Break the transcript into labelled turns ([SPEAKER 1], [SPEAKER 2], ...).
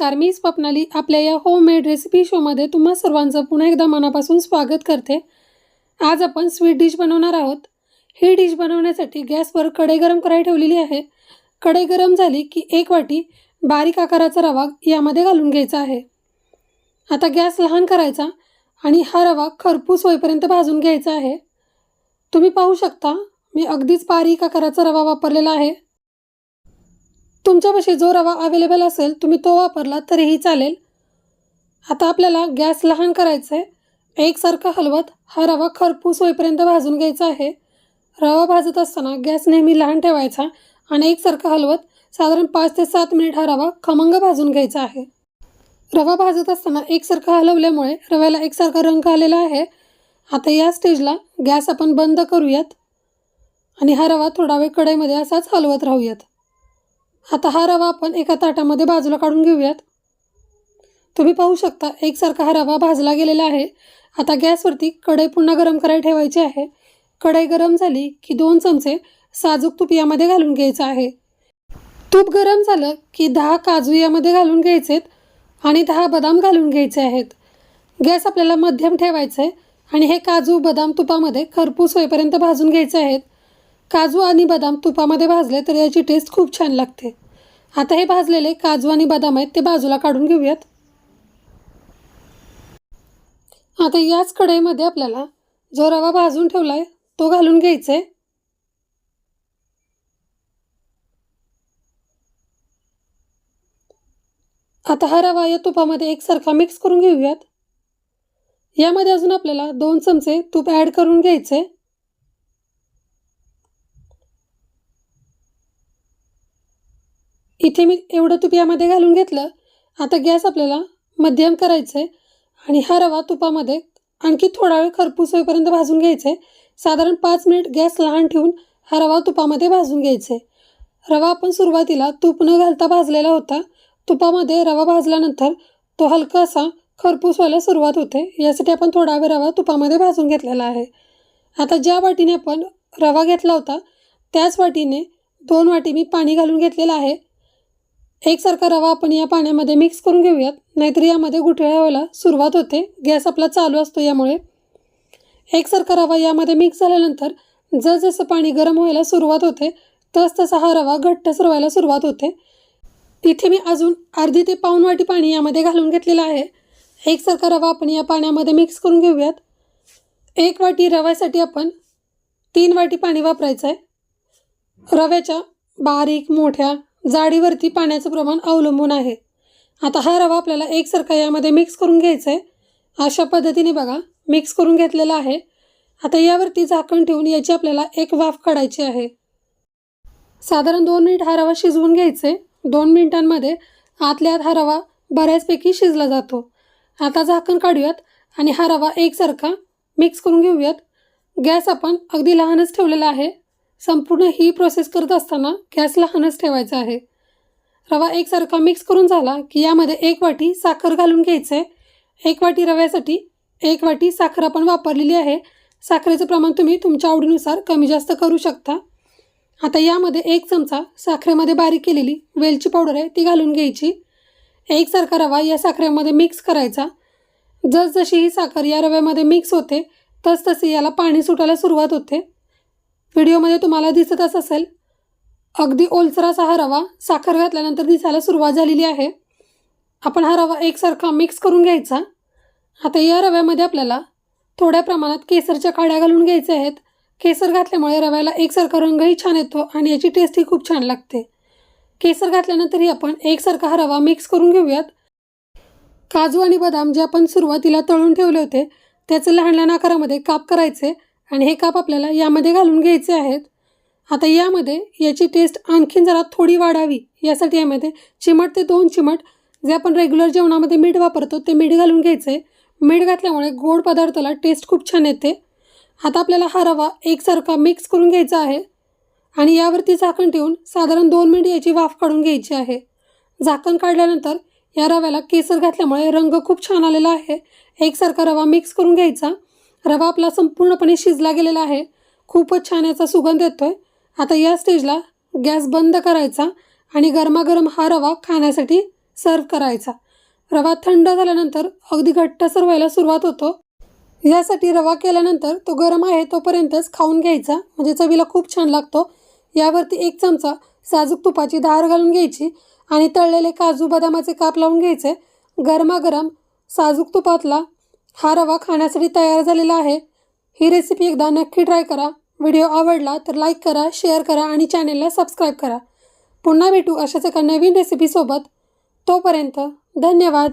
[SPEAKER 1] नमस्कार मी स्वप्नाली आपल्या या होममेड रेसिपी शोमध्ये तुम्हा सर्वांचं पुन्हा एकदा मनापासून स्वागत करते. आज आपण स्वीट डिश बनवणार आहोत. ही डिश बनवण्यासाठी गॅसवर कढई गरम करायला ठेवलेली आहे. कढई गरम झाली की एक वाटी बारीक आकाराचा रवा यामध्ये घालून घ्यायचा आहे. आता गॅस लहान करायचा आणि हा रवा खरपूस होईपर्यंत भाजून घ्यायचा आहे. तुम्ही पाहू शकता मी अगदीच बारीक आकाराचा रवा वापरलेला आहे. तुमच्यापाशी जो रवा अवेलेबल असेल तुम्ही तो वापरला तरीही चालेल. आता आपल्याला गॅस लहान करायचा आहे एकसारखा हलवत हा रवा खरपूस होईपर्यंत भाजून घ्यायचा आहे. रवा भाजत असताना गॅस नेहमी लहान ठेवायचा आणि एकसारखा हलवत साधारण पाच ते सात मिनिट हा रवा खमंग भाजून घ्यायचा आहे. रवा भाजत असताना एकसारखा हलवल्यामुळे रव्याला एकसारखा रंग आलेला आहे. आता या स्टेजला गॅस आपण बंद करूयात आणि हा रवा थोडा वेळ कढईमध्ये असाच हलवत राहूयात. आता हा रवा आपण एका ताटामध्ये बाजूला काढून घेऊयात. तुम्ही पाहू शकता एकसारखा हा रवा भाजला गेलेला आहे. आता गॅसवरती कढई पुन्हा गरम करायला ठेवायची आहे. कढई गरम झाली की दोन चमचे साजूक तूप यामध्ये घालून घ्यायचं आहे. तूप गरम झालं की दहा काजू यामध्ये घालून घ्यायचेत आणि दहा बदाम घालून घ्यायचे आहेत. गॅस आपल्याला मध्यम ठेवायचा आहे आणि हे काजू बदाम तुपामध्ये खरपूस होईपर्यंत भाजून घ्यायचे आहेत. काजू आणि बदाम तुपामध्ये भाजले तर याची टेस्ट खूप छान लागते. आता हे भाजलेले काजू आणि बदाम आहेत ते बाजूला काढून घेऊयात. आता याच कढईमध्ये आपल्याला जो रवा भाजून ठेवला आहे तो घालून घ्यायचा. आहे आता हा रवा या तुपामध्ये एकसारखा मिक्स करून घेऊयात. यामध्ये अजून आपल्याला दोन चमचे तूप ॲड करून घ्यायचे. इथे मी एवढं तूप यामध्ये घालून घेतलं. आता गॅस आपल्याला मध्यम करायचं आहे आणि हा रवा तुपामध्ये आणखी थोडा वेळ खरपूस होईपर्यंत भाजून घ्यायचं आहे साधारण पाच मिनिट गॅस लहान ठेवून हा रवा तुपामध्ये भाजून घ्यायचा आहे रवा आपण सुरुवातीला तूप न घालता भाजलेला होता. तुपामध्ये रवा भाजल्यानंतर तो हलका असा खरपूस व्हायला सुरुवात होते. यासाठी आपण थोडा वेळ रवा तुपामध्ये भाजून घेतलेला आहे. आता ज्या वाटीने आपण रवा घेतला होता त्याच वाटीने दोन वाटी मी पाणी घालून घेतलेलं आहे. एकसारखा रवा आपण या पाण्यामध्ये मिक्स करून घेऊयात. नाहीतर यामध्ये गुठळ्या व्हायला सुरुवात होते. गॅस आपला चालू असतो यामुळे. एकसारखा रवा यामध्ये मिक्स झाल्यानंतर जसजसं पाणी गरम व्हायला सुरुवात होते तस तसा हा रवा घट्ट सरवायला सुरुवात होते. इथे मी अजून अर्धी ते पाऊण वाटी पाणी यामध्ये घालून घेतलेलं आहे. एकसारखा रवा आपण या पाण्यामध्ये मिक्स करून घेऊयात. एक वाटी रव्यासाठी आपण तीन वाटी पाणी वापरायचं आहे रव्याच्या बारीक मोठ्या जाडीवरती पाण्याचं प्रमाण अवलंबून आहे. आता हा रवा आपल्याला एकसारखा यामध्ये मिक्स करून घ्यायचा आहे अशा पद्धतीने बघा मिक्स करून घेतलेला आहे. आता यावरती झाकण ठेवून याची आपल्याला एक वाफ काढायची आहे. साधारण दोन मिनिट हा रवा शिजवून घ्यायचे दोन मिनिटांमध्ये आतल्या आत हा रवा बऱ्याचपैकी शिजला जातो. आता झाकण काढूयात आणि हा रवा एकसारखा मिक्स करून घेऊयात. गॅस आपण अगदी लहानच ठेवलेला आहे. संपूर्ण ही प्रोसेस करत असताना गॅस लहानच ठेवायचा आहे. रवा एकसारखा मिक्स करून झाला की यामध्ये एक वाटी साखर घालून घ्यायचं आहे एक वाटी रव्यासाठी एक वाटी साखर आपण वापरलेली आहे. साखरेचं प्रमाण तुम्ही तुमच्या आवडीनुसार कमी जास्त करू शकता. आता यामध्ये एक चमचा साखरेमध्ये बारीक केलेली वेलची पावडर आहे ती घालून घ्यायची. एकसारखा रवा या साखरेमध्ये मिक्स करायचा. जसजशी ही साखर या रव्यामध्ये मिक्स होते तसतसे याला पाणी सुटायला सुरुवात होते. व्हिडिओमध्ये तुम्हाला दिसतच असेल अगदी ओलसर हा रवा साखर घातल्यानंतर दिसायला सुरुवात झालेली आहे. आपण हा रवा एकसारखा मिक्स करून घ्यायचा. आता या रव्यामध्ये आपल्याला थोड्या प्रमाणात केसरच्या काड्या घालून घ्यायच्या आहेत. केसर घातल्यामुळे रव्याला एकसारखा रंगही छान येतो आणि याची टेस्टही खूप छान लागते. केसर घातल्यानंतरही आपण एकसारखा हा रवा मिक्स करून घेऊयात. काजू आणि बदाम जे आपण सुरुवातीला तळून ठेवले होते त्याचे लहान लहान आकारामध्ये काप करायचे. आणि हे काप आपल्याला यामध्ये घालून घ्यायचे आहेत. आता यामध्ये याची टेस्ट आणखीन जरा थोडी वाढावी. यासाठी यामध्ये चिमट ते दोन चिमट जे आपण रेग्युलर जेवणामध्ये मीठ वापरतो ते मीठ घालून घ्यायचं. आहे मीठ घातल्यामुळे गोड पदार्थाला टेस्ट खूप छान येते. आता आपल्याला हा रवा एकसारखा मिक्स करून घ्यायचा आहे. आणि यावरती झाकण ठेवून साधारण दोन मिनिट याची वाफ काढून घ्यायची आहे. झाकण काढल्यानंतर या रव्याला केसर घातल्यामुळे रंग खूप छान आलेला आहे. एकसारखा रवा मिक्स करून घ्यायचा. रवा आपला संपूर्णपणे शिजला गेलेला आहे. खूपच छान याचा सुगंध येतो आहे आता या स्टेजला गॅस बंद करायचा आणि गरमागरम हा रवा खाण्यासाठी सर्व करायचा. रवा थंड झाल्यानंतर अगदी घट्टसर व्हायला सुरुवात होतो. यासाठी रवा केल्यानंतर तो गरम आहे तोपर्यंतच खाऊन घ्यायचा म्हणजे चवीला खूप छान लागतो. यावरती एक चमचा साजूक तुपाची धार घालून घ्यायची आणि तळलेले काजू बदामाचे काप लावून घ्यायचे. गरमागरम साजूक तुपातला हा रवा खाण्यासाठी तयार झालेला आहे. ही रेसिपी एकदा नक्की ट्राय करा. व्हिडिओ आवडला तर लाईक करा शेअर करा आणि चॅनेलला सबस्क्राईब करा. पुन्हा भेटू अशाच एका नवीन रेसिपीसोबत तोपर्यंत धन्यवाद.